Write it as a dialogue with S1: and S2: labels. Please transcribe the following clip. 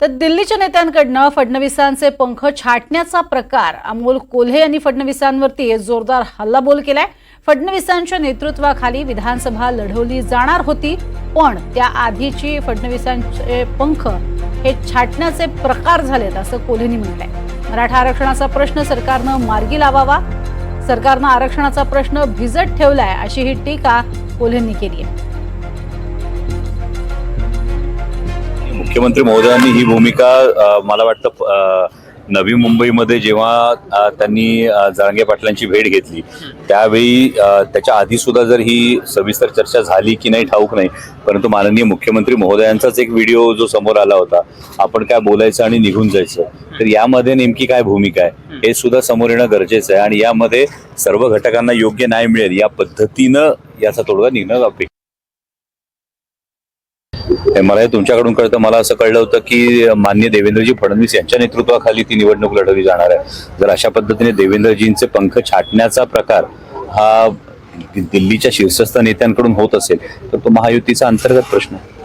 S1: तर दिल्लीच्या नेत्यांकडनं फडणवीसांचे पंख छाटण्याचा प्रकार अमोल कोल्हे यांनी फडणवीसांवरती जोरदार हल्लाबोल केलाय. फडणवीसांच्या नेतृत्वाखाली विधानसभा लढवली जाणार होती पण त्या आधीची फडणवीसांचे पंख हे छाटण्याचे प्रकार झालेत असं कोल्हेंनी म्हटलंय. मराठा आरक्षणाचा प्रश्न सरकारनं मार्गी लावावा सरकारनं आरक्षणाचा प्रश्न भिजत ठेवलाय अशी ही टीका कोल्हेंनी केली आहे.
S2: मुख्यमंत्री महोदयांनी ही भूमिका मला वाटतं नवी मुंबईमध्ये जेव्हा त्यांनी अ, जरांगे पाटलांची भेट घेतली त्यावेळी त्याच्या आधी सुद्धा जर ही सविस्तर चर्चा झाली की नाही ठाऊक नाही. परंतु माननीय मुख्यमंत्री महोदयांचाच एक व्हिडिओ जो समोर आला होता आपण काय बोलायचं आणि निघून जायचं तर यामध्ये नेमकी काय भूमिका आहे हे सुद्धा समोर येणं गरजेचं आहे. आणि यामध्ये सर्व घटकांना योग्य न्याय मिळेल या पद्धतीनं याचा तोडगा निघणं अपेक्षित मला हे तुमच्याकडून कळतं. मला असं कळलं होतं की मान्य देवेंद्रजी फडणवीस यांच्या नेतृत्वाखाली ती निवडणूक लढवली जाणार आहे. जर अशा पद्धतीने देवेंद्रजींचे पंख छाटण्याचा प्रकार हा दिल्लीच्या शीर्षस्थ नेत्यांकडून होत असेल तर तो महायुतीचा अंतर्गत प्रश्न आहे.